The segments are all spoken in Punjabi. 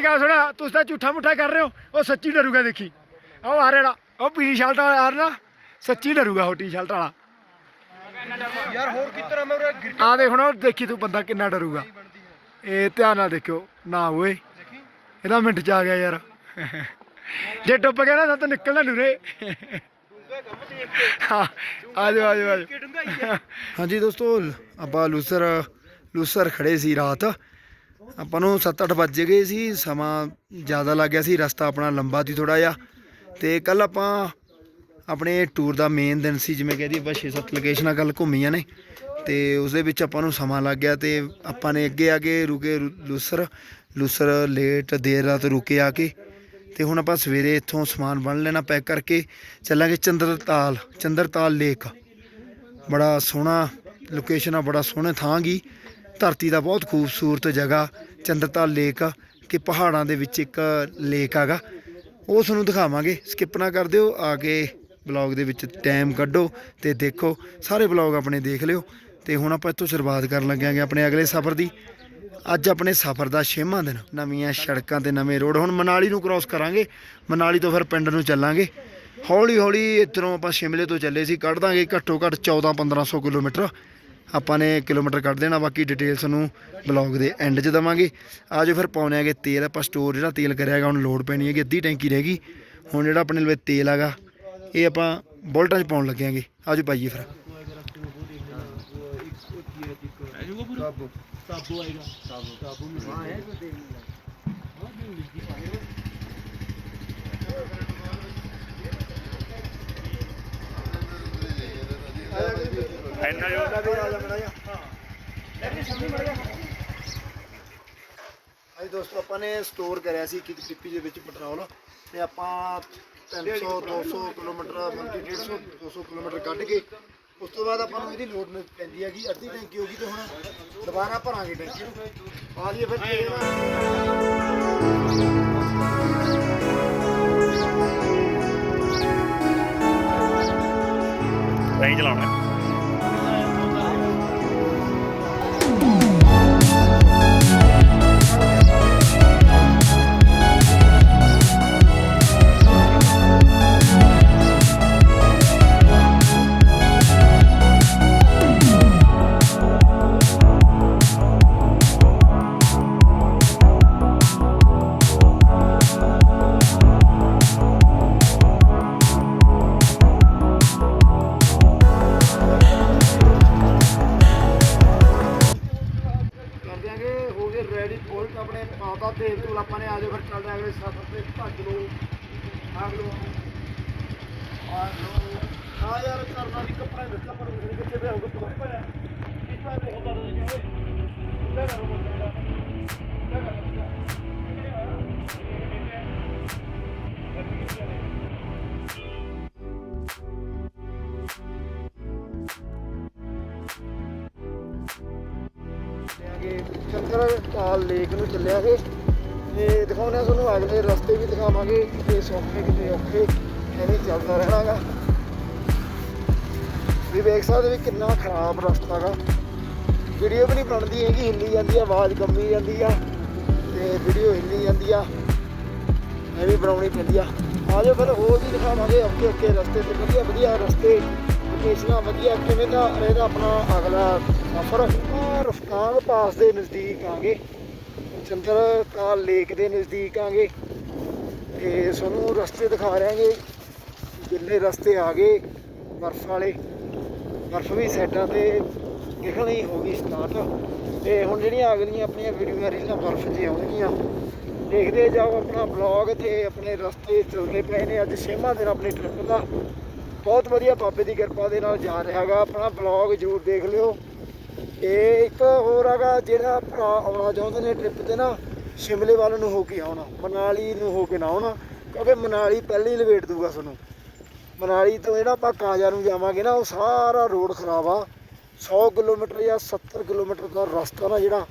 ਮੇਰੀ ਗੱਲ ਸੁਣਾ ਤੁਸੀਂ ਤਾਂ ਝੂਠਾ ਮੁੱਠਾ ਕਰ ਰਹੇ ਹੋ ਉਹ ਸੱਚੀ ਡਰੂਗਾ ਦੇਖੀ। ਉਹ ਆ ਰਿਹਾ ਉਹ ਪੀਲੀ ਸ਼ਰਟ ਵਾਲਾ ਆ ਰਿਹਾ ਸੱਚੀ ਡਰੂਗਾ ਉਹ ਟੀ-ਸ਼ਰਟ ਵਾਲਾ। ਯਾਰ ਹੋਰ ਕਿਤਨਾ ਮੈਂ ਉਰੇ ਗਿਰ ਆ ਦੇਖ ਹੁਣ ਉਹ ਦੇਖੀ ਤੂੰ ਬੰਦਾ ਕਿੰਨਾ ਡਰੂਗਾ। ਇਹ ਧਿਆਨ ਨਾਲ ਦੇਖਿਓ ਨਾ ਓਏ। ਇਹਦਾ ਮਿੰਟ ਚ ਆ ਗਿਆ ਯਾਰ। ਜੇ ਡੁੱਬ ਗਿਆ ਨਾ ਤਾਂ ਨਿਕਲਣਾ ਨੂਰੇ ਹਾਂ ਆ ਜਾਓ ਆ ਜਾਓ ਆ ਜਾਓ ਕੇ ਡੂੰਗਾ ਹੀ। ਆ ਹਾਂਜੀ ਦੋਸਤੋ ਆਪਾਂ ਲੂਸਰ ਲੂਸਰ ਖੜੇ ਸੀ ਰਾਤ। ਆਪਾਂ ਨੂੰ 7-8 ਵੱਜ ਗਏ ਸੀ, ਸਮਾਂ ਜ਼ਿਆਦਾ ਲੱਗ ਗਿਆ ਸੀ, ਰਸਤਾ ਆਪਣਾ ਲੰਬਾ ਸੀ ਥੋੜਾ ਜਿਹਾ। ਤੇ ਕੱਲ ਆਪਾਂ ਆਪਣੇ ਟੂਰ ਦਾ ਮੇਨ ਦਿਨ ਸੀ, ਜਿਵੇਂ ਕਹਦੀ ਆਪਾਂ 6-7 ਲੋਕੇਸ਼ਨਾਂ ਕੱਲ ਘੁੰਮੀਆਂ ਨੇ। ਤੇ ਉਸ ਦੇ ਵਿੱਚ ਆਪਾਂ ਨੂੰ ਸਮਾਂ ਲੱਗ ਗਿਆ ਤੇ ਆਪਾਂ ਨੇ ਅੱਗੇ ਆ ਕੇ ਰੁਕੇ ਰੂ- ਲੂਸਰ। ਲੂਸਰ ਲੇਟ ਦੇਰ ਰਾਤ ਰੁਕੇ ਆ ਕੇ। ਤੇ ਹੁਣ ਆਪਾਂ ਸਵੇਰੇ ਇੱਥੋਂ ਸਮਾਨ ਬਣ ਲੈਣਾ ਪੈਕ ਕਰਕੇ ਚੱਲਾਂਗੇ ਚੰਦਰਤਾਲ ਚੰਦਰਤਾਲ ਲੇਕ ਬੜਾ ਸੋਹਣਾ ਲੋਕੇਸ਼ਨ ਆ, ਬੜਾ ਸੋਹਣਾ ਥਾਂ ਗਈ ਧਰਤੀ ਦਾ ਬਹੁਤ ਖੂਬਸੂਰਤ ਜਗ੍ਹਾ ਚੰਦਰਤਾਲ ਲੇਕ ਆ ਕਿ ਪਹਾੜਾਂ ਦੇ ਵਿੱਚ ਇੱਕ ਲੇਕ ਆਗਾ ਉਹ ਤੁਹਾਨੂੰ ਦਿਖਾਵਾਂਗੇ। ਸਕਿਪ ਨਾ ਕਰ ਦਿਓ। ਆ ਕੇ ਬਲੌਗ ਦੇ ਵਿੱਚ ਟਾਈਮ ਕੱਢੋ ਤੇ ਦੇਖੋ। ਸਾਰੇ ਬਲੌਗ ਆਪਣੇ ਦੇਖ ਲਿਓ। ਤੇ ਹੁਣ ਆਪਾਂ ਇੱਥੋਂ ਸ਼ੁਰੂਆਤ ਕਰਨ ਲੱਗਿਆਂਗੇ ਆਪਣੇ ਅਗਲੇ ਸਫ਼ਰ ਦੀ। ਅੱਜ ਆਪਣੇ ਸਫ਼ਰ ਦਾ ਛੇਵਾਂ ਦਿਨ। ਨਵੀਆਂ ਸੜਕਾਂ ਤੇ ਨਵੇਂ ਰੋਡ। ਹੁਣ ਮਨਾਲੀ ਨੂੰ ਕ੍ਰਾਸ ਕਰਾਂਗੇ। ਮਨਾਲੀ ਤੋਂ ਫਿਰ ਪਿੰਡ ਨੂੰ ਚੱਲਾਂਗੇ। ਹੌਲੀ ਹੌਲੀ ਇੱਧਰੋਂ ਆਪਾਂ ਸ਼ਿਮਲੇ ਤੋਂ ਚੱਲੇ ਸੀ। ਕੱਢ ਦਾਂਗੇ ਘੱਟੋ ਘੱਟ 14 1500 ਕਿਲੋਮੀਟਰ। ਆਪਾਂ ਨੇ ਕਿਲੋਮੀਟਰ ਕੱਢ ਦੇਣਾ ਬਾਕੀ ਡਿਟੇਲਸ ਨੂੰ ਬਲੌਗ ਦੇ ਐਂਡ 'ਚ ਦਵਾਂਗੇ। ਆਜੋ ਫਿਰ ਪਾਉਣੇ ਆਗੇ ਤੇਲ ਆਪਾਂ ਸਟੋਰ ਜਿਹੜਾ ਤੇਲ ਕਰਿਆ ਹੈਗਾ ਹੁਣ ਲੋਡ ਪੈਣੀ ਹੈਗੀ ਅੱਧੀ ਟੈਂਕੀ ਰਹਿ ਗਈ। ਹੁਣ ਜਿਹੜਾ ਆਪਣੇ ਲਵੇ ਤੇਲ ਹੈਗਾ ਇਹ ਆਪਾਂ ਬੋਲਟਾਂ 'ਚ ਪਾਉਣ ਲੱਗਿਆਂਗੇ ਆਜੋ ਪਾਈਏ ਫਿਰ। ਹਾਂਜੀ ਦੋਸਤੋ ਆਪਾਂ ਨੇ ਸਟੋਰ ਕਰਿਆ ਸੀ ਇੱਕ ਟਿੱਪੀ ਦੇ ਵਿੱਚ ਪੈਟਰੋਲ ਤੇ ਆਪਾਂ 300 200 ਕਿਲੋਮੀਟਰ ਮਤਲਬ ਕਿ 150 200 ਕਿਲੋਮੀਟਰ ਕੱਢ ਕੇ ਉਸ ਤੋਂ ਬਾਅਦ ਆਪਾਂ ਨੂੰ ਇਹਦੀ ਲੋਡ ਮ- ਪੈਂਦੀ ਹੈਗੀ ਅੱਧੀ ਟੈਂਕੀ ਹੋ ਗਈ ਤੇ ਹੁਣ ਦੁਬਾਰਾ ਭਰਾਂਗੇ ਟੈਂਕੀ ਨੂੰ। ਆ ਜੀ ਫਿਰ ਨਹੀਂ ਚਲਾਉਣਾ ਚੰਦਰ ਲੇਕ ਨੂੰ ਚੱਲਿਆਂਗੇ ਤੇ ਦਿਖਾਉਂਦੇ ਹਾਂ ਤੁਹਾਨੂੰ, ਅਗਲੇ ਰਸਤੇ ਵੀ ਦਿਖਾਵਾਂਗੇ ਕਿਤੇ ਸੌਖੇ, ਕਿਤੇ ਔਖੇ, ਐਵੇਂ ਚੱਲਦਾ ਰਹਿਣਾਗਾ। ਵੀ ਵੇਖ ਸਕਦੇ ਵੀ ਕਿੰਨਾ ਖਰਾਬ ਰਸਤਾ ਗਾ। ਵੀਡੀਓ ਵੀ ਨਹੀਂ ਬਣਦੀ ਹੈਗੀ, ਹਿੱਲੀ ਜਾਂਦੀ ਆ, ਆਵਾਜ਼ ਕੰਬੀ ਜਾਂਦੀ ਆ ਤੇ ਵੀਡੀਓ ਹਿੱਲੀ ਜਾਂਦੀ ਆ। ਇਹ ਵੀ ਬਣਾਉਣੀ ਪੈਂਦੀ ਆ। ਆ ਜਾਓ ਫਿਰ ਹੋਰ ਵੀ ਦਿਖਾਵਾਂਗੇ ਓਕੇ ਓਕੇ ਰਸਤੇ ਤੇ ਵਧੀਆ ਵਧੀਆ ਰਸਤੇ ਲੋਕੇਸ਼ਨਾਂ ਵਧੀਆ। ਕਿਵੇਂ ਦਾ ਇਹਦਾ ਆਪਣਾ ਅਗਲਾ ਸਫ਼ਰ ਆ ਪਾਸ ਦੇ ਨਜ਼ਦੀਕ ਆਂਗੇ। ਚੰਦਰ ਕਾਲ ਲੇਕ ਦੇ ਨਜ਼ਦੀਕ ਆਂਗੇ। ਤੇ ਸਾਨੂੰ ਰਸਤੇ ਦਿਖਾ ਰਹਾਂਗੇ ਜਿੰਨੇ ਰਸਤੇ ਆ ਗਏ, ਬਰਫ਼ ਵਾਲੇ, ਬਰਫ਼ ਵੀ ਸਾਈਡਾਂ ਤੇ ਦਿਖਣੀ ਹੋ ਗਈ ਸਟਾਰਟ ਤੇ ਹੁਣ ਜਿਹੜੀਆਂ ਅਗਲੀਆਂ ਆਪਣੀਆਂ ਵੀਡੀਓਆਂ ਰੀਲਾਂ ਬਰਫ਼ 'ਚ ਆਉਣਗੀਆਂ। ਦੇਖਦੇ ਜਾਓ ਆਪਣਾ ਬਲੌਗ ਤੇ ਆਪਣੇ ਰਸਤੇ ਚੱਲਦੇ ਪਏ ਨੇ। ਅੱਜ ਛੇਵਾਂ ਦਿਨ ਆਪਣੀ ਟ੍ਰਿਪ ਦਾ। ਬਹੁਤ ਵਧੀਆ ਬਾਬੇ ਦੀ ਕਿਰਪਾ ਦੇ ਨਾਲ ਜਾ ਰਿਹਾ ਹੈਗਾ। ਆਪਣਾ ਬਲੌਗ ਜ਼ਰੂਰ ਦੇਖ ਲਿਓ। ਇਹ ਇੱਕ ਹੋਰ ਹੈਗਾ, ਜਿਹੜਾ ਭਰਾ ਆਉਣਾ ਚਾਹੁੰਦੇ ਨੇ ਟ੍ਰਿਪ ਤੇ ਨਾ, ਸ਼ਿਮਲੇ ਵੱਲ ਨੂੰ ਹੋ ਕੇ ਆਉਣਾ, ਮਨਾਲੀ ਨੂੰ ਹੋ ਕੇ ਨਾ ਆਉਣਾ। ਕਿਉਂਕਿ ਮਨਾਲੀ ਪਹਿਲਾਂ ਹੀ ਲਵੇਟ ਦੂਗਾ ਤੁਹਾਨੂੰ। ਮਨਾਲੀ ਤੋਂ ਜਿਹੜਾ ਆਪਾਂ ਕਾਜਾ ਨੂੰ ਜਾਵਾਂਗੇ ਨਾ, ਉਹ ਸਾਰਾ ਰੋਡ ਖਰਾਬ ਆ। 100 ਕਿਲੋਮੀਟਰ ਜਾਂ 70 ਕਿਲੋਮੀਟਰ ਦਾ ਰਸਤਾ ਨਾ ਜਿਹੜਾ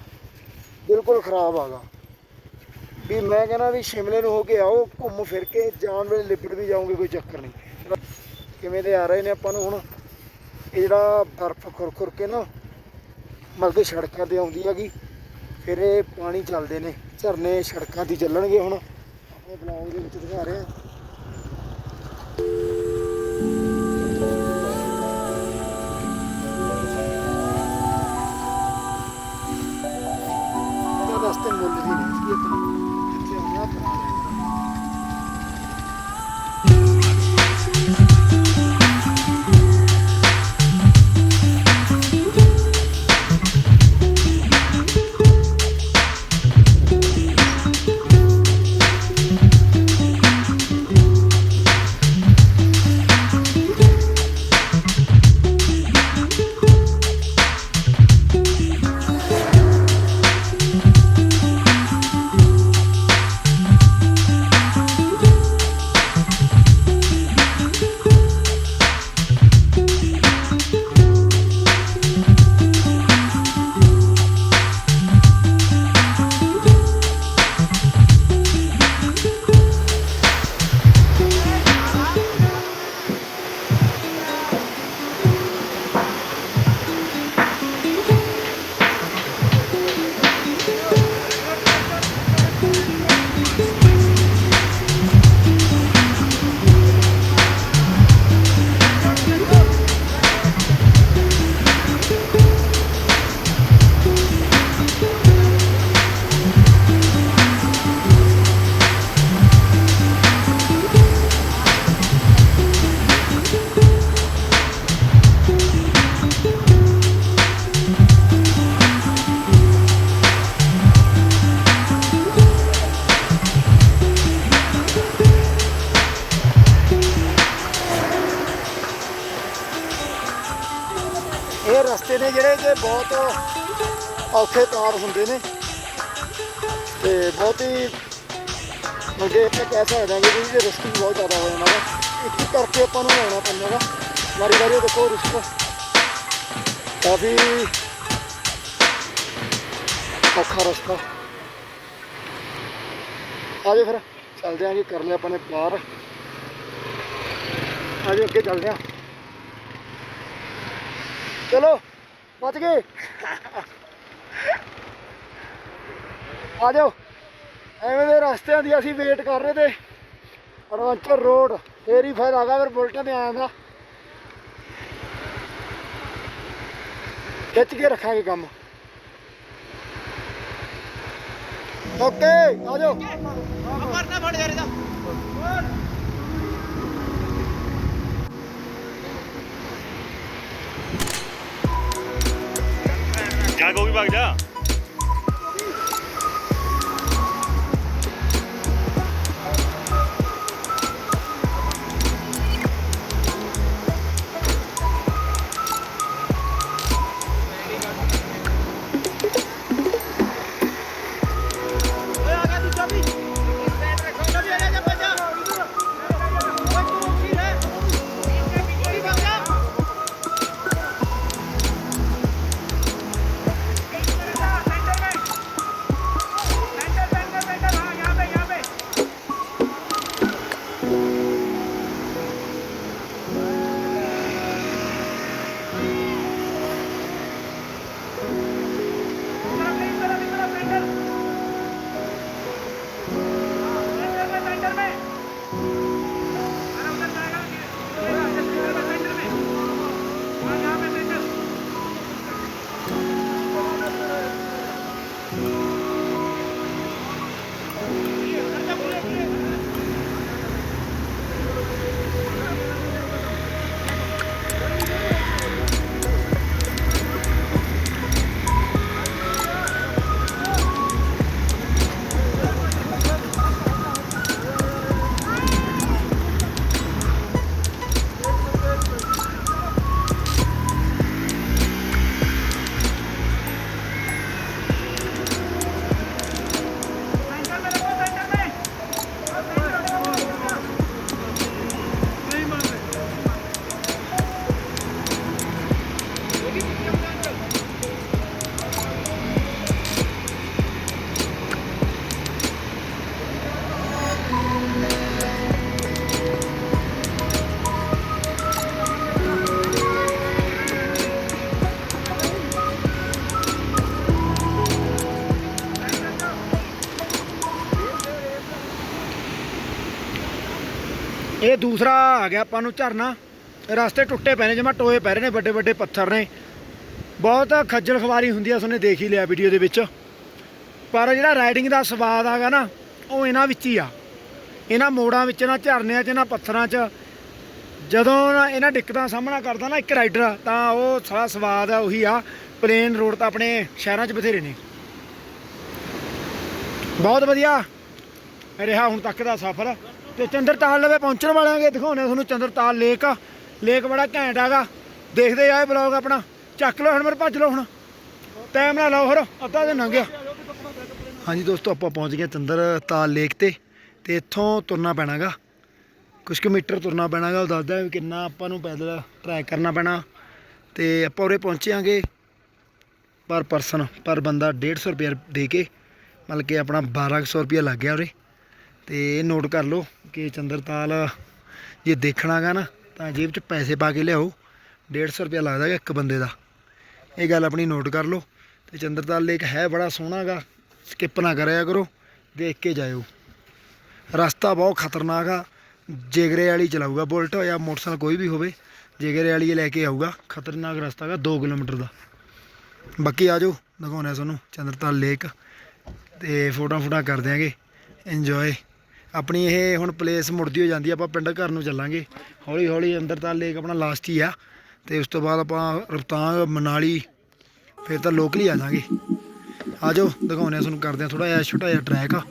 ਬਿਲਕੁਲ ਖਰਾਬ ਆਗਾ ਵੀ ਮੈਂ ਕਹਿੰਦਾ ਵੀ ਸ਼ਿਮਲੇ ਨੂੰ ਹੋ ਕੇ ਆਓ, ਘੁੰਮ ਫਿਰ ਕੇ, ਜਾਣ ਵੇਲੇ ਲਿਬੜ ਵੀ ਜਾਓਗੇ, ਕੋਈ ਚੱਕਰ ਨਹੀਂ। ਕਿਵੇਂ ਦੇ ਆ ਰਹੇ ਨੇ ਆਪਾਂ ਨੂੰ ਹੁਣ, ਇਹ ਜਿਹੜਾ ਬਰਫ਼ ਖੁਰਖੁਰ ਕੇ ਨਾ, ਮਤਲਬ ਕਿ ਸੜਕਾਂ ਤੇ ਆਉਂਦੀ ਹੈਗੀ, ਫਿਰ ਇਹ ਪਾਣੀ ਚੱਲਦੇ ਨੇ, ਝਰਨੇ ਸੜਕਾਂ ਤੇ ਚੱਲਣਗੇ ਹੁਣ। ਆਪਣੇ ਬਲੌਗ ਦੇ ਵਿੱਚ ਦਿਖਾ ਰਹੇ। ਹਾਂ ਇਹ ਰਸਤੇ ਨੇ ਜਿਹੜੇ ਕਿ ਬਹੁਤ ਔਖੇ ਤਾਰ ਹੁੰਦੇ ਨੇ ਤੇ ਬਹੁਤ ਹੀ ਮੁਝੇ ਇੱਥੇ ਕਹਿ ਸਕਦੇ ਹਾਂ ਕਿ ਇਹਦੇ ਰਿਸਕ ਵੀ ਬਹੁਤ ਜ਼ਿਆਦਾ ਹੋ ਜਾਂਦਾ ਵਾ ਇੱਕ ਕਰਕੇ ਆਪਾਂ ਨੂੰ ਆਉਣਾ ਪੈਂਦਾ ਵਾ। ਵਾਰੀ ਵਾਰੀ ਦੇਖੋ ਰਿਸਕ ਕਾਫੀ ਔਖਾ ਰਸਤਾ। ਆਜੋ ਫਿਰ, ਚੱਲਦੇ ਆਂ ਜੀ, ਕਰ ਲਿਆ ਆਪਾਂ ਨੇ ਪਾਰ ਆਜੋ ਅੱਗੇ ਚੱਲਦੇ ਆਂ ਚਲੋ, ਬਚ ਗਏ। ਆ ਜਾਓ। ਐਵੇਂ ਦੇ ਰਸਤਿਆਂ ਦੀ ਅਸੀਂ ਵੇਟ ਕਰ ਰਹੇ ਤੇ ਅਡਵੈਂਚਰ ਰੋਡ ਫੇਰ ਹੀ ਫਾਇਦਾ ਆਗਾ ਫਿਰ ਬੁਲਟਾਂ ਤੇ ਆਇਆ ਦਾ। ਖਿੱਚ ਕੇ ਰੱਖਾਂਗੇ ਕੰਮ। ਓਕੇ ਆ ਜਾਓ। ਮਰਨਾ ਫੜ ਯਾਰ ਇਹਦਾ ਜਾ ਗੋਬੀ ਭਾਗ ਜਾ ਓਏ ਇਹ ਦੂਸਰਾ ਆ ਗਿਆ ਆਪਾਂ ਨੂੰ ਝਰਨਾ। ਰਸਤੇ ਟੁੱਟੇ ਪਏ ਨੇ ਜਿਵੇਂ ਟੋਏ ਪੈ ਰਹੇ ਨੇ, ਵੱਡੇ ਵੱਡੇ ਪੱਥਰ ਨੇ। ਬਹੁਤ ਖੱਜਲ ਖਵਾਰੀ ਹੁੰਦੀ ਆ ਉਸਨੇ ਦੇਖ ਹੀ ਲਿਆ ਵੀਡੀਓ ਦੇ ਵਿੱਚ। ਪਰ ਜਿਹੜਾ ਰਾਈਡਿੰਗ ਦਾ ਸਵਾਦ ਆਗਾ ਨਾ, ਉਹ ਇਹਨਾਂ ਵਿੱਚ ਹੀ ਆ। ਇਹਨਾਂ ਮੋੜਾਂ ਵਿੱਚ ਨਾ ਝਰਨਿਆਂ 'ਚ ਨਾ ਪੱਥਰਾਂ 'ਚ। ਜਦੋਂ ਨਾ ਇਹਨਾਂ ਦਿੱਕਤਾਂ ਦਾ ਸਾਹਮਣਾ ਕਰਦਾ ਨਾ ਇੱਕ ਰਾਈਡਰ ਤਾਂ ਉਹ ਸਾਰਾ ਸਵਾਦ ਆ, ਉਹੀ ਆ। ਪਲੇਨ ਰੋਡ ਤਾਂ ਆਪਣੇ ਸ਼ਹਿਰਾਂ 'ਚ ਬਥੇਰੇ ਨੇ। ਬਹੁਤ ਵਧੀਆ। ਰਿਹਾ ਹੁਣ ਤੱਕ ਦਾ ਸਫ਼ਰ। ਤੇ ਚੰਦਰਤਾਲ ਲਵੇ ਪਹੁੰਚਣ ਵਾਲਾਂਗੇ ਦਿਖਾਉਣੇ ਤੁਹਾਨੂੰ ਚੰਦਰਤਾਲ ਲੇਕ ਆ। ਲੇਕ ਬੜਾ ਘੈਂਟ ਹੈਗਾ। ਦੇਖਦੇ ਆਏ ਬਲੌਗ ਆਪਣਾ। ਚੱਕ ਲਓ ਹੁਣ ਮੇਰੇ ਭੱਜ ਲਓ ਹੁਣ। ਟਾਈਮ ਨਾ ਲਾਓ ਫਿਰ, ਅੱਧਾ ਦਿਨ ਲੰਘ ਗਿਆ। ਹਾਂਜੀ ਦੋਸਤੋ, ਆਪਾਂ ਪਹੁੰਚ ਗਏ ਚੰਦਰਤਾਲ ਲੇਕ ਤੇ। ਤੇ ਇੱਥੋਂ ਤੁਰਨਾ ਪੈਣਾਗਾ। ਕੁਝ ਕੁ ਮੀਟਰ ਤੁਰਨਾ ਪੈਣਾਗਾ। ਉਹ ਦੱਸਦਾ ਵੀ ਕਿੰਨਾ ਆਪਾਂ ਨੂੰ ਪੈਦਲ ਟਰੈਕ ਕਰਨਾ ਪੈਣਾ। ਤੇ ਆਪਾਂ ਉਰੇ ਪਹੁੰਚਾਂਗੇ ਪਰ ਪਰਸਨ ਪਰ ਬੰਦਾ 150 ਰੁਪਏ ਦੇ ਕੇ, ਮਤਲਬ ਕਿ ਆਪਣਾ 1200 ਰੁਪਏ ਲੱਗ ਗਿਆ ਉਰੇ। ਤੇ ਇਹ ਨੋਟ ਕਰ ਲਓ ਕਿ ਚੰਦਰਤਾਲ ਜੇ ਦੇਖਣਾਗਾ ਨਾ, ਤਾਂ ਜੇਬ 'ਚ ਪੈਸੇ ਪਾ ਕੇ ਲਿਆਓ। 150 ਰੁਪਏ ਲੱਗਦਾ ਗਾ ਇੱਕ ਬੰਦੇ ਦਾ। ਇਹ ਗੱਲ ਆਪਣੀ ਨੋਟ ਕਰ ਲਓ। ਤੇ ਚੰਦਰਤਾਲ ਲੇਕ ਹੈ ਬੜਾ ਸੋਹਣਾਗਾ। ਸਕਿਪ ਨਾ ਕਰਿਆ ਕਰੋ। ਦੇਖ ਕੇ ਜਾਇਓ। ਰਸਤਾ ਬਹੁਤ ਖਤਰਨਾਕ ਆ। ਜਿਗਰੇ ਵਾਲੀ ਚਲਾਊਗਾ ਬੁਲਟ ਜਾਂ ਮੋਟਰਸਾਈਕਲ ਕੋਈ ਵੀ ਹੋਵੇ, ਜਿਗਰੇ ਵਾਲੀ ਲੈ ਕੇ ਆਊਗਾ। ਖਤਰਨਾਕ ਰਸਤਾ ਹੈਗਾ 2 ਕਿਲੋਮੀਟਰ ਦਾ। ਬਾਕੀ ਆ ਜਾਓ ਦਿਖਾਉਣਾ ਤੁਹਾਨੂੰ ਚੰਦਰਤਾਲ ਲੇਕ। ਤੇ ਫੋਟੋਆਂ ਫੋਟਾਂ ਕਰ ਦਿਆਂਗੇ। ਇੰਜੋਏ ਆਪਣੀ ਇਹ ਹੁਣ ਪਲੇਸ ਮੁੜਦੀ ਹੋ ਜਾਂਦੀ ਆਪਾਂ ਪਿੰਡ ਘਰ ਨੂੰ ਚੱਲਾਂਗੇ। ਹੌਲੀ ਹੌਲੀ ਅੰਦਰ ਤਾਂ ਲੇਕ ਆਪਣਾ ਲਾਸਟ ਹੀ ਆ। ਤੇ ਉਸ ਤੋਂ ਬਾਅਦ ਆਪਾਂ ਰਫਤਾਂਗ, ਮਨਾਲੀ, ਫਿਰ ਤਾਂ ਲੋਕਲ ਹੀ ਆ ਜਾਾਂਗੇ ਆ ਜਾਓ ਦਿਖਾਉਂਦੇ ਆ ਤੁਹਾਨੂੰ, ਕਰਦੇ ਆ ਥੋੜਾ ਜਿਹਾ ਛੋਟਾ ਜਿਹਾ ਟਰੈਕ ਆ।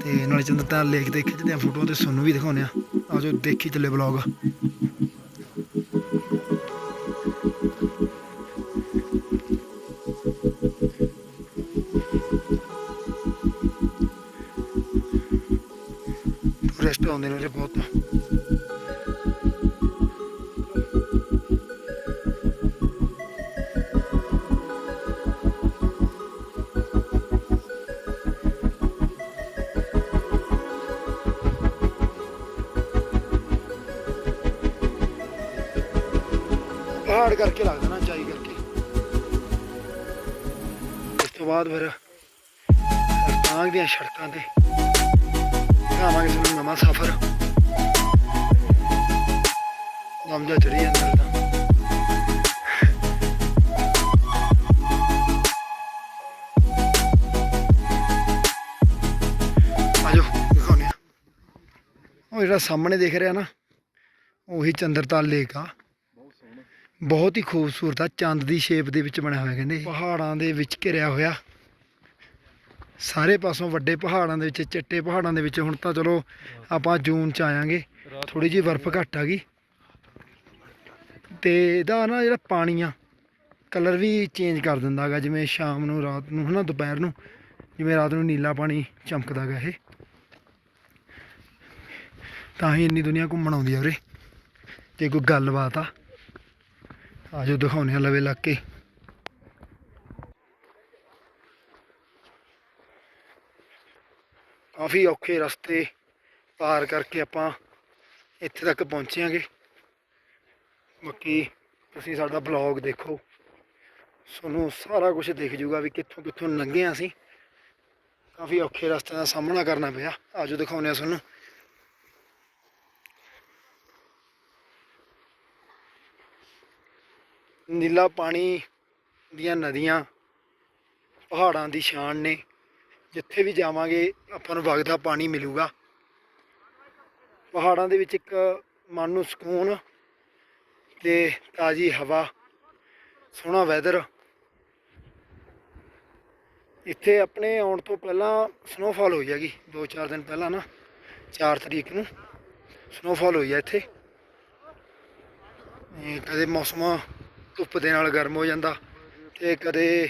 ਤੇ ਨਾਲੇ ਚੰਦਰਤਾਲ ਲੇਕ 'ਤੇ ਖਿੱਚਦੇ ਆ ਫੋਟੋਆਂ ਤੇ ਤੁਹਾਨੂੰ ਵੀ ਦਿਖਾਉਂਦੇ ਆ। ਆ ਜਾਓ ਦੇਖੀ ਚੱਲੇ ਵਲੌਗ ਟੂਰਿਸਟ ਆਉਂਦੇ ਨੇ ਉਰੇ ਬਹੁਤ ਪਹਾੜ ਕਰਕੇ ਲੱਗਦਾ ਨਾ ਚਾਈ ਕਰਕੇ। ਉਸ ਤੋਂ ਬਾਅਦ ਫਿਰ ਰਤਾਂਗ ਦੀਆਂ ਸ਼ਰਤਾਂ ਤੇ ਦਿਖਾਵਾਂਗੇ ਤੁਹਾਨੂੰ ਨਵਾਂ ਸਫ਼ਰ। ਲੰਮਾ ਚੜੀ ਜਾਂਦਾ ਤਾਂ। ਆਜੋ, ਦਿਖਾਉਂਦੇ ਆ ਉਹ ਜਿਹੜਾ ਸਾਹਮਣੇ ਦੇਖ ਰਿਹਾ ਨਾ, ਉਹੀ ਚੰਦਰਤਾਲ ਲੇਕ ਆ। ਬਹੁਤ ਹੀ ਖੂਬਸੂਰਤ ਆ, ਚੰਦ ਦੀ ਸ਼ੇਪ ਦੇ ਵਿੱਚ ਬਣਿਆ ਹੋਇਆ, ਕਹਿੰਦੇ ਪਹਾੜਾਂ ਦੇ ਵਿੱਚ ਘਿਰਿਆ ਹੋਇਆ। ਸਾਰੇ ਪਾਸੋਂ ਵੱਡੇ ਪਹਾੜਾਂ ਦੇ ਵਿੱਚ, ਚਿੱਟੇ ਪਹਾੜਾਂ ਦੇ ਵਿੱਚ, ਹੁਣ ਤਾਂ ਚਲੋ ਆਪਾਂ ਜੂਨ ਚ ਆਵਾਂਗੇ ਥੋੜੀ ਜਿਹੀ ਬਰਫ਼ ਘੱਟ ਆ ਗਈ। ਤੇ ਇਹਦਾ ਨਾ ਜਿਹੜਾ ਪਾਣੀ ਆ ਕਲਰ ਵੀ ਚੇਂਜ ਕਰ ਦਿੰਦਾ ਹੈਗਾ ਜਿਵੇਂ ਸ਼ਾਮ ਨੂੰ, ਰਾਤ ਨੂੰ, ਹਨਾ, ਦੁਪਹਿਰ ਨੂੰ, ਜਿਵੇਂ ਰਾਤ ਨੂੰ ਨੀਲਾ ਪਾਣੀ ਚਮਕਦਾ ਹੈਗਾ ਇਹ। ਤਾਂ ਹੀ ਇੰਨੀ ਦੁਨੀਆ ਘੁੰਮਣ ਆਉਂਦੀ ਆ ਉਰੇ। ਜੇ ਕੋਈ ਗੱਲਬਾਤ ਆ ਆਜੋ ਦਿਖਾਉਂਦੇ ਆ ਲਵੇ ਲੱਗ ਕੇ ਕਾਫੀ ਔਖੇ ਰਸਤੇ ਪਾਰ ਕਰਕੇ ਆਪਾਂ ਇੱਥੇ ਤੱਕ ਪਹੁੰਚਿਆਂਗੇ ਬਾਕੀ ਤੁਸੀਂ ਸਾਡਾ ਬਲੌਗ ਦੇਖੋ, ਤੁਹਾਨੂੰ ਸਾਰਾ ਕੁਝ ਦਿਖ ਜੂਗਾ ਵੀ ਕਿੱਥੋਂ ਕਿੱਥੋਂ ਲੰਘੇ ਹਾਂ ਅਸੀਂ। ਕਾਫੀ ਔਖੇ ਰਸਤਿਆਂ ਦਾ ਸਾਹਮਣਾ ਕਰਨਾ ਪਿਆ, ਆਜੋ ਦਿਖਾਉਂਦੇ ਆ ਤੁਹਾਨੂੰ। ਨੀਲਾ ਪਾਣੀ ਦੀਆਂ ਨਦੀਆਂ, ਪਹਾੜਾਂ ਦੀ ਸ਼ਾਨ ਨੇ। ਜਿੱਥੇ ਵੀ ਜਾਵਾਂਗੇ, ਆਪਾਂ ਨੂੰ ਵਗਦਾ ਪਾਣੀ ਮਿਲੂਗਾ। ਪਹਾੜਾਂ ਦੇ ਵਿੱਚ ਇੱਕ ਮਨ ਨੂੰ ਸਕੂਨ ਤੇ ਤਾਜ਼ੀ ਹਵਾ, ਸੋਹਣਾ ਵੈਦਰ ਇੱਥੇ ਆਪਣੇ ਆਉਣ ਤੋਂ ਪਹਿਲਾਂ ਸਨੋਫਾਲ ਹੋਈ ਹੈਗੀ 2-4 ਦਿਨ ਪਹਿਲਾਂ ਨਾ 4 ਤਰੀਕ ਨੂੰ ਸਨੋਫਾਲ ਹੋਈ ਹੈ ਇੱਥੇ। ਇਹ ਕਦੇ ਮੌਸਮ ਧੁੱਪ ਦੇ ਨਾਲ ਗਰਮ ਹੋ ਜਾਂਦਾ ਤੇ ਕਦੇ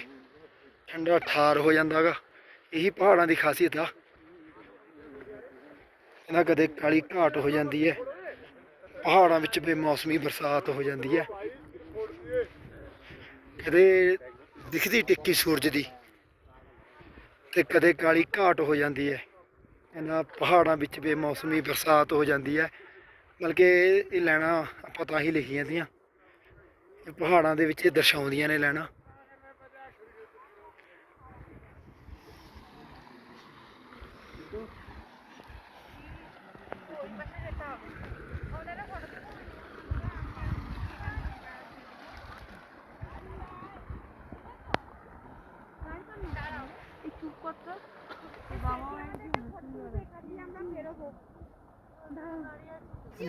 ਠੰਡਾ ਠਾਰ ਹੋ ਜਾਂਦਾਗਾ। ਇਹੀ ਪਹਾੜਾਂ ਦੀ ਖਾਸੀਅਤ ਆ। ਇਹਨਾਂ ਕਦੇ ਕਾਲੀ ਘਾਟ ਹੋ ਜਾਂਦੀ ਹੈ। ਪਹਾੜਾਂ ਵਿੱਚ ਬੇਮੌਸਮੀ ਬਰਸਾਤ ਹੋ ਜਾਂਦੀ ਹੈ। ਕਦੇ ਦਿਖਦੀ ਟਿੱਕੀ ਸੂਰਜ ਦੀ ਤੇ ਕਦੇ ਕਾਲੀ ਘਾਟ ਹੋ ਜਾਂਦੀ ਹੈ। ਇਹਨਾਂ ਪਹਾੜਾਂ ਵਿੱਚ ਬੇਮੌਸਮੀ ਬਰਸਾਤ ਹੋ ਜਾਂਦੀ ਹੈ। ਬਲਕਿ ਇਹ ਲੈਣਾ ਆਪਾਂ ਤਾਂ ਹੀ ਲਿਖੀਆਂ ਦੀਆਂ। ਪਹਾੜਾਂ ਦੇ ਵਿੱਚ ਇਹ ਦਰਸਾਉਂਦੀਆਂ ਨੇ ਲੈਣਾ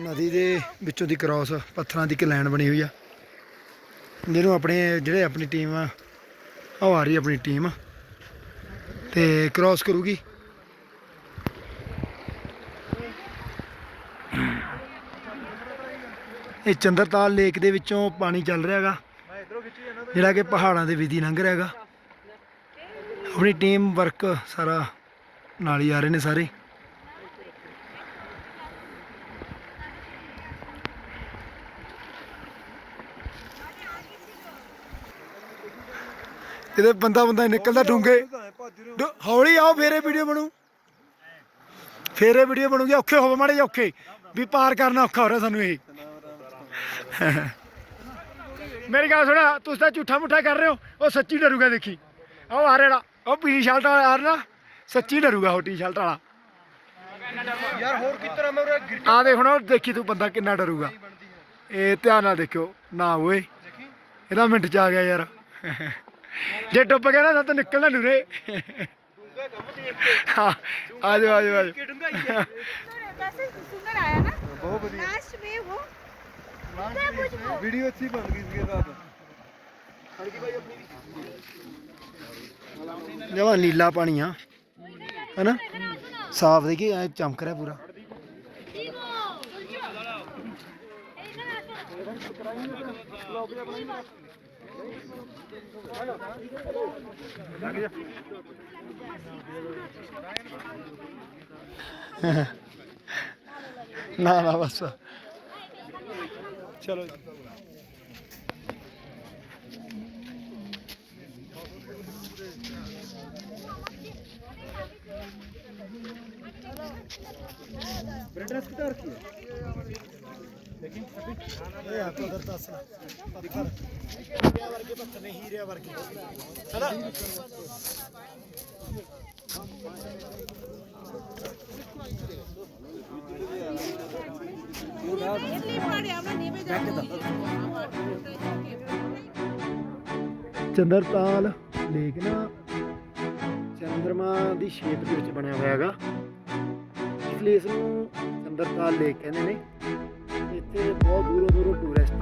ਨਦੀ ਦੇ ਵਿੱਚੋਂ ਦੀ ਕ੍ਰਾਸ ਪੱਥਰਾਂ ਦੀ ਇੱਕ ਲਾਈਨ ਬਣੀ ਹੋਈ ਆ। ਜਿਹਨੂੰ ਆਪਣੇ ਜਿਹੜੇ ਆਪਣੀ ਟੀਮ ਆ ਉਹ ਆ ਰਹੀ ਆਪਣੀ ਟੀਮ ਤੇ ਕ੍ਰਾਸ ਕਰੂਗੀ। ਇਹ ਚੰਦਰਤਾਲ ਲੇਕ ਦੇ ਵਿੱਚੋਂ ਪਾਣੀ ਚੱਲ ਰਿਹਾ ਹੈਗਾ। ਜਿਹੜਾ ਕਿ ਪਹਾੜਾਂ ਦੇ ਵਿਧੀ ਲੰਘ ਰਿਹਾ ਹੈਗਾ। ਆਪਣੀ ਟੀਮ ਵਰਕ ਸਾਰਾ ਨਾਲ ਹੀ ਆ ਰਹੇ ਨੇ ਸਾਰੇ। ਇਹਦੇ ਬੰਦਾ ਬੰਦਾ ਨਿਕਲਦਾ ਡੂੰਗੇ ਹੌਲੀ ਆਓ, ਫੇਰੇ ਵੀਡੀਓ ਬਣੂ। ਫੇਰੇ ਵੀਡੀਓ ਬਣੂਗੀ, ਔਖੇ ਹੋਵੇ ਮਾੜੇ ਜਿਹੇ ਔਖੇ। ਵੀ ਪਾਰ ਕਰਨਾ ਔਖਾ ਹੋ ਰਿਹਾ ਸਾਨੂੰ ਇਹ। ਮੇਰੀ ਗੱਲ ਸੁਣਾ ਤੁਸੀਂ ਤਾਂ ਝੂਠਾ ਮੁੱਠਾ ਕਰ ਰਹੇ ਹੋ ਉਹ ਸੱਚੀ ਡਰੂਗਾ ਦੇਖੀ। ਉਹ ਆ ਰਿਹਾ ਉਹ ਪੀਲੀ ਸ਼ਰਟ ਵਾਲਾ ਆ ਰਿਹਾ ਸੱਚੀ ਡਰੂਗਾ ਉਹ ਸ਼ਰਟ ਵਾਲਾ। ਯਾਰ ਹੋਰ ਕਿਤਨਾ ਮੈਂ ਉਹ ਗਿਰ ਆ ਦੇਖ ਉਹ ਦੇਖੀ ਤੂੰ ਬੰਦਾ ਕਿੰਨਾ ਡਰੂਗਾ। ਇਹ ਧਿਆਨ ਨਾਲ ਦੇਖਿਓ ਨਾ ਓਏ। ਇਹਦਾ ਮਿੰਟ ਚ ਆ ਗਿਆ ਯਾਰ। ਜੇ ਡੁੱਬ ਗਿਆ ਨਾ ਤਾਂ ਨਿਕਲਣਾ ਨੂਰੇ ਆਜੋ ਆਜੋ ਆਜੋ। ਸੁੰਦਰ ਆਇਆ ਨਾ। ਬਹੁਤ ਵਧੀਆ। ਲਾਸਟ ਮੇ ਉਹ वीडियो अच्छी बन गई इसके साथ जवा नीला पानी हाँ है ना साफ देखिए चमक रहा है पूरा ना ना बस ਚਲੋ ब्रेडर्स कितना रखी है लेकिन ये आपको उधर तो असला पत्थर हीरे वर्ग के पत्थर नहीं हीरे वर्ग के है ना ਚੰਦਰਤਾਲ ਲੇਕ ਨਾ ਚੰਦਰਮਾ ਦੀ ਸ਼ੇਪ ਦੇ ਵਿੱਚ ਬਣਿਆ ਹੋਇਆ ਹੈਗਾ। ਇਸ ਲਈ ਇਸ ਨੂੰ ਚੰਦਰਤਾਲ ਲੇਕ ਕਹਿੰਦੇ ਨੇ। ਇੱਥੇ ਬਹੁਤ ਦੂਰੋਂ ਦੂਰੋਂ ਟੂਰਿਸਟ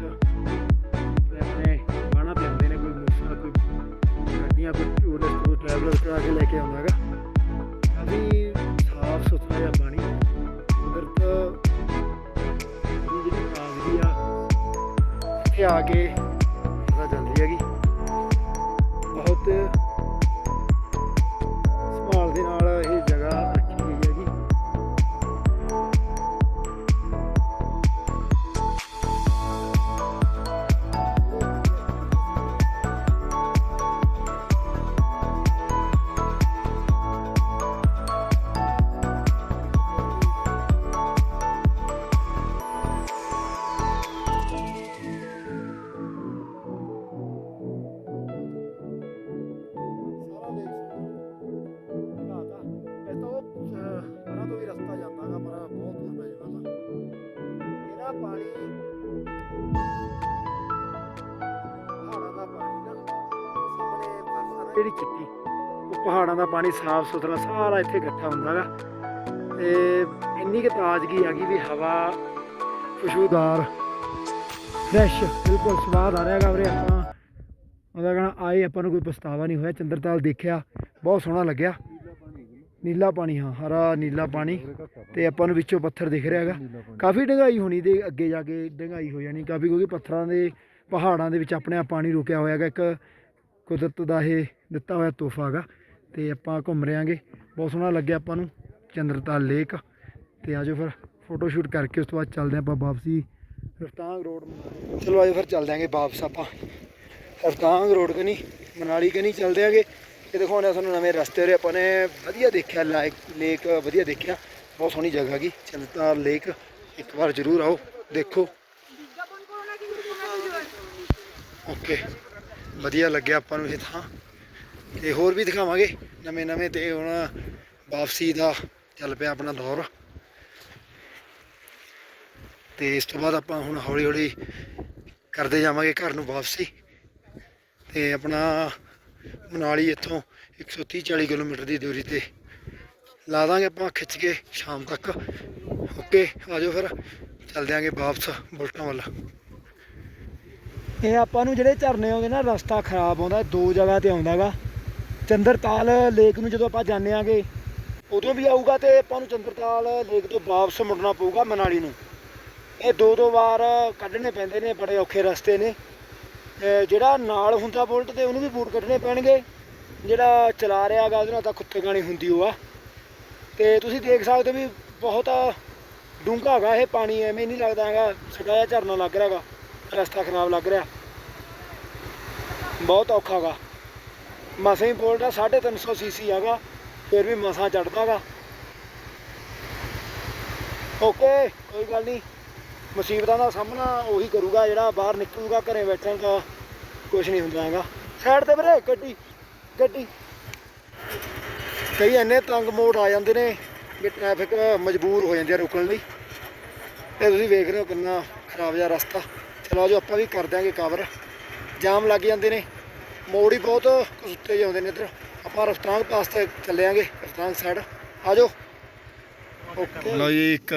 ਜਿਹੜੀ ਚਿੱਟੀ ਉਹ ਪਹਾੜਾਂ ਦਾ ਪਾਣੀ ਸਾਫ਼ ਸੁਥਰਾ, ਸਾਰਾ ਇੱਥੇ ਇਕੱਠਾ ਹੁੰਦਾਗਾ। ਤੇ ਇੰਨੀ ਕੁ ਤਾਜ਼ਗੀ ਆ ਗਈ ਵੀ ਹਵਾ ਖੁਸ਼ਬੂਦਾਰ ਫਰੈਸ਼ ਬਿਲਕੁਲ ਸਵਾਦ ਆ ਰਿਹਾਗਾ ਵੀਰੇ ਆਪਾਂ। ਉਹਦਾ ਕਹਣਾ, ਆਏ ਆਪਾਂ ਨੂੰ ਕੋਈ ਪਛਤਾਵਾ ਨਹੀਂ ਹੋਇਆ, ਚੰਦਰਤਾਲ ਦੇਖਿਆ, ਬਹੁਤ ਸੋਹਣਾ ਲੱਗਿਆ। ਨੀਲਾ ਪਾਣੀ, ਹਾਂ, ਹਰਾ ਨੀਲਾ ਪਾਣੀ, ਤੇ ਆਪਾਂ ਨੂੰ ਵਿੱਚੋਂ ਪੱਥਰ ਦਿਖ ਰਿਹਾ ਹੈਗਾ ਕਾਫੀ ਡੰਗਾਈ ਹੋਣੀ ਤੇ ਅੱਗੇ ਜਾ ਕੇ ਡੰਗਾਈ ਹੋ ਜਾਣੀ, ਕਾਫੀ ਕਿਉਂਕਿ ਪੱਥਰਾਂ ਦੇ, ਪਹਾੜਾਂ ਦੇ ਵਿੱਚ ਆਪਣੇ ਆਪ ਪਾਣੀ ਰੁਕਿਆ ਹੋਇਆ ਹੈਗਾ ਇੱਕ ਕੁਦਰਤ ਦਾ ਇਹ ਦਿੱਤਾ ਹੋਇਆ ਤੋਹਫਾ ਹੈਗਾ ਤੇ ਆਪਾਂ ਘੁੰਮ ਰਿਆਂਗੇ ਬਹੁਤ ਸੋਹਣਾ ਲੱਗਿਆ ਆਪਾਂ ਨੂੰ ਚੰਦਰਤਾਲ ਲੇਕ ਤੇ ਆਜੋ ਫਿਰ ਫੋਟੋ ਸ਼ੂਟ ਕਰਕੇ ਉਸ ਤੋਂ ਬਾਅਦ ਚੱਲਦੇ ਆਪਾਂ ਵਾਪਸੀ ਰਫਤਾਂਗ ਰੋਡ ਚਲੋ ਆਜੋ ਫਿਰ ਚੱਲਦੇ ਆਂਗੇ ਵਾਪਸ ਆਪਾਂ। ਰਫਤਾਂਗ ਰੋਡ ਕਨੀ, ਮਨਾਲੀ ਕਨੀ ਚੱਲਦੇ ਆਂਗੇ ਇਹ ਦਿਖਾਉਂਦੇ ਆ ਤੁਹਾਨੂੰ ਨਵੇਂ ਰਸਤੇ ਉਰੇ ਆਪਾਂ ਨੇ ਵਧੀਆ ਦੇਖਿਆ ਲਾਇਕ ਲੇਕ ਵਧੀਆ ਦੇਖਿਆ। ਬਹੁਤ ਸੋਹਣੀ ਜਗ੍ਹਾ ਹੈਗੀ ਚੰਦਰਤਾਲ ਲੇਕ। ਇੱਕ ਵਾਰ ਜ਼ਰੂਰ ਆਓ, ਦੇਖੋ। ਓਕੇ। ਵਧੀਆ ਲੱਗਿਆ ਆਪਾਂ ਨੂੰ ਇਹ ਥਾਂ। ਤੇ ਹੋਰ ਵੀ ਦਿਖਾਵਾਂਗੇ ਨਵੇਂ ਨਵੇਂ ਤੇ ਹੁਣ ਵਾਪਸੀ ਦਾ ਚੱਲ ਪਿਆ ਆਪਣਾ ਦੌਰ। ਤੇ ਇਸ ਤੋਂ ਬਾਅਦ ਆਪਾਂ ਹੁਣ ਹੌਲੀ ਹੌਲੀ ਕਰਦੇ ਜਾਵਾਂਗੇ ਘਰ ਨੂੰ ਵਾਪਸੀ। ਤੇ ਆਪਣਾ ਮਨਾਲੀ ਇੱਥੋਂ 130 40 ਕਿਲੋਮੀਟਰ ਦੀ ਦੂਰੀ ਤੇ ਲਾ ਦਾਂਗੇ ਆਪਾਂ ਖਿੱਚ ਕੇ ਸ਼ਾਮ ਤੱਕ। ਓਕੇ ਆਜੋ ਫਿਰ। ਚੱਲਦੇ ਆਂਗੇ ਵਾਪਸ ਬੁਲਟਾਂ ਵੱਲ। ਇਹ ਆਪਾਂ ਨੂੰ ਜਿਹੜੇ ਝਰਨੇ ਆਉਂਦੇ ਨਾ, ਰਸਤਾ ਖਰਾਬ ਆਉਂਦਾ ਦੋ ਜਗ੍ਹਾ ਤੇ ਆਉਂਦਾਗਾ। ਚੰਦਰਤਾਲ ਲੇਕ ਨੂੰ ਜਦੋਂ ਆਪਾਂ ਜਾਂਦੇ ਆਂਗੇ, ਉਦੋਂ ਵੀ ਆਊਗਾ ਤੇ ਆਪਾਂ ਨੂੰ ਚੰਦਰਤਾਲ ਲੇਕ ਤੋਂ ਵਾਪਸ ਮੁੜਨਾ ਪਊਗਾ ਮਨਾਲੀ ਨੂੰ। ਇਹ ਦੋ ਦੋ ਵਾਰ ਕੱਢਣੇ ਪੈਂਦੇ ਨੇ, ਬੜੇ ਔਖੇ ਰਸਤੇ ਨੇ। ਜਿਹੜਾ ਨਾਲ ਹੁੰਦਾ ਬੁਲਟ ਤੇ, ਉਹਨੂੰ ਵੀ ਬੂਟ ਕੱਢਣੇ ਪੈਣਗੇ। ਜਿਹੜਾ ਚਲਾ ਰਿਹਾ ਹੈਗਾ ਉਹਦੇ ਨਾਲ ਤਾਂ ਕੁੱਤੇ ਗਾਣੀ ਹੁੰਦੀ ਉਹ ਆ। ਤੇ ਤੁਸੀਂ ਦੇਖ ਸਕਦੇ ਹੋ ਵੀ ਬਹੁਤ ਡੂੰਘਾ ਹੈਗਾ ਇਹ ਪਾਣੀ, ਐਵੇਂ ਨਹੀਂ ਲੱਗਦਾ ਹੈਗਾ, ਛੋਟਾ ਜਿਹਾ ਝਰਨਾ ਲੱਗ ਰਿਹਾ ਹੈਗਾ। ਰਸਤਾ ਖਰਾਬ ਲੱਗ ਰਿਹਾ। ਬਹੁਤ ਔਖਾ ਗਾ। ਮਸਾਂ ਹੀ ਬੋਲਦਾ 350 ਸੀਸੀ ਹੈਗਾ, ਫਿਰ ਵੀ ਮਸਾਂ ਚੜਦਾਗਾ ਓਕੇ, ਕੋਈ ਗੱਲ ਨਹੀਂ। ਮੁਸੀਬਤਾਂ ਦਾ ਸਾਹਮਣਾ ਉਹੀ ਕਰੂਗਾ, ਜਿਹੜਾ ਬਾਹਰ ਨਿਕਲੂਗਾ, ਘਰੇ ਬੈਠਣ ਦਾ ਕੁਝ ਨਹੀਂ ਹੁੰਦਾ ਹੈਗਾ। ਸਾਈਡ ਤੇ ਵੀਰੇ, ਗੱਡੀ ਗੱਡੀ। ਕਈ ਇੰਨੇ ਤੰਗ ਮੋੜ ਆ ਜਾਂਦੇ ਨੇ ਕਿ ਟ੍ਰੈਫਿਕ ਮਜਬੂਰ ਹੋ ਜਾਂਦੀ ਹੈ ਰੁਕਣ ਲਈ। ਤੇ ਤੁਸੀਂ ਵੇਖ ਰਹੇ ਹੋ ਕਿੰਨਾ ਖਰਾਬ ਜਿਹਾ ਰਸਤਾ। ਚਲੋ ਜੋ ਆਪਾਂ ਵੀ ਕਰ ਦਿਆਂਗੇ ਕਵਰ ਜਾਮ ਲੱਗ ਜਾਂਦੇ ਨੇ। ਮੋੜ ਹੀ ਬਹੁਤ ਕੁੱਤੇ ਆਉਂਦੇ ਨੇ ਇੱਧਰ। ਆਪਾਂ ਰਫਤਾਂਗ ਪਾਸ ਤੇ ਚੱਲਿਆਂਗੇ ਰਫਤਾਂਗ ਸਾਈਡ ਆ ਜਾਓ। ਓਕੇ ਲਓ ਜੀ ਇੱਕ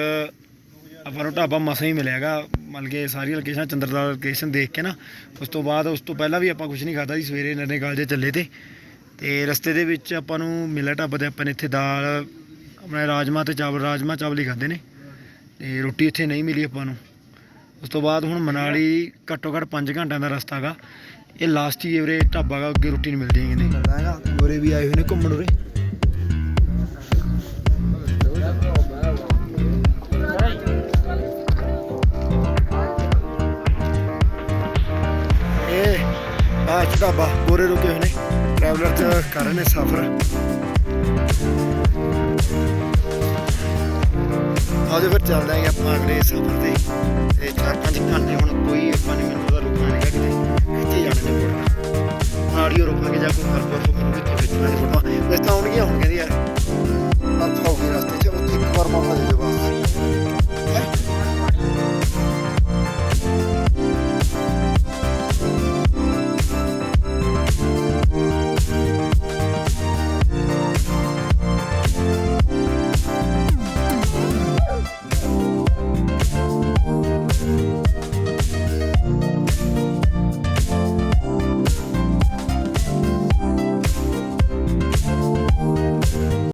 ਆਪਾਂ ਨੂੰ ਢਾਬਾ ਮਸਾਂ ਹੀ ਮਿਲਿਆਗਾ। ਮਤਲਬ ਕਿ ਸਾਰੀ ਲੋਕੇਸ਼ਨ ਚੰਦਰਦਾਰ ਲੋਕੇਸ਼ਨ ਦੇਖ ਕੇ ਨਾ ਉਸ ਤੋਂ ਬਾਅਦ ਉਸ ਤੋਂ ਪਹਿਲਾਂ ਵੀ ਆਪਾਂ ਕੁਝ ਨਹੀਂ ਖਾਦਾ ਸੀ ਸਵੇਰੇ ਨਨੇ ਕਾਲਜੇ ਚੱਲੇ ਤੇ। ਤੇ ਰਸਤੇ ਦੇ ਵਿੱਚ ਆਪਾਂ ਨੂੰ ਮਿਲਿਆ ਢਾਬਾ ਤੇ ਆਪਾਂ ਨੇ ਇੱਥੇ ਦਾਲ ਆਪਣੇ ਰਾਜਮਾ ਤੇ ਚਾਵਲ ਰਾਜਮਾ ਚਾਵਲ ਹੀ ਖਾਦੇ ਨੇ। ਤੇ ਰੋਟੀ ਇੱਥੇ ਨਹੀਂ ਮਿਲੀ ਆਪਾਂ ਨੂੰ। ਉਸ ਤੋਂ ਬਾਅਦ ਹੁਣ ਮਨਾਲੀ ਘੱਟੋ ਘੱਟ 5 ਘੰਟਿਆਂ ਦਾ ਰਸਤਾ ਗਾ। ਇਹ ਲਾਸਟ ਹੀ ਉਰੇ ਢਾਬਾ ਗਾ, ਅੱਗੇ ਰੋਟੀ ਨਹੀਂ ਮਿਲਦੀ ਹੈਗੀ ਕਹਿੰਦੇ ਹੈਗਾ ਗੋਰੇ ਵੀ ਆਏ ਹੋਏ ਨੇ ਘੁੰਮਣ ਉਰੇ। ਇਹ ਬਾਸ ਢਾਬਾ, ਗੋਰੇ ਰੁਕੇ ਹੋਏ ਨੇ। ਟਰੈਵਲਰ ਚ ਕਰ ਰਹੇ ਨੇ ਸਫ਼ਰ। ਆਜੋ ਫਿਰ ਚੱਲਦੇ ਆਂਗੇ ਆਪਾਂ ਅਗਲੇ ਸਫ਼ਰ ਤੇ। ਤੇ 4-5 ਘੰਟੇ ਹੁਣ ਕੋਈ ਆਪਾਂ ਨੇ ਮੈਨੂੰ ਉਹਦਾ ਰੁਕਣਾ ਨਹੀਂ ਕਿਤੇ ਖਿੱਚੇ ਜਾਣੇ ਨੇ ਫੋਟੋ। ਆਡੀਓ ਰੁਕਾਂਗੇ ਜਾਂ ਕੋਈ ਹਰਪੁਰ ਤੋਂ ਮੈਨੂੰ ਕਿੱਥੇ ਖਿੱਚਣਾ ਨਹੀਂ ਫੋਟੋ। ਵੈਸੇ ਤਾਂ ਆਉਣਗੀਆਂ ਹੁਣ ਕਹਿੰਦੀ ਯਾਰ। ਬਰਫ ਹੋ ਗਈ ਰਸਤੇ 'ਚ, ਉੱਥੇ ਇੱਕ ਵਾਰ ਮੌਕਾ ਦੇ ਦਿਓ ਬਸ।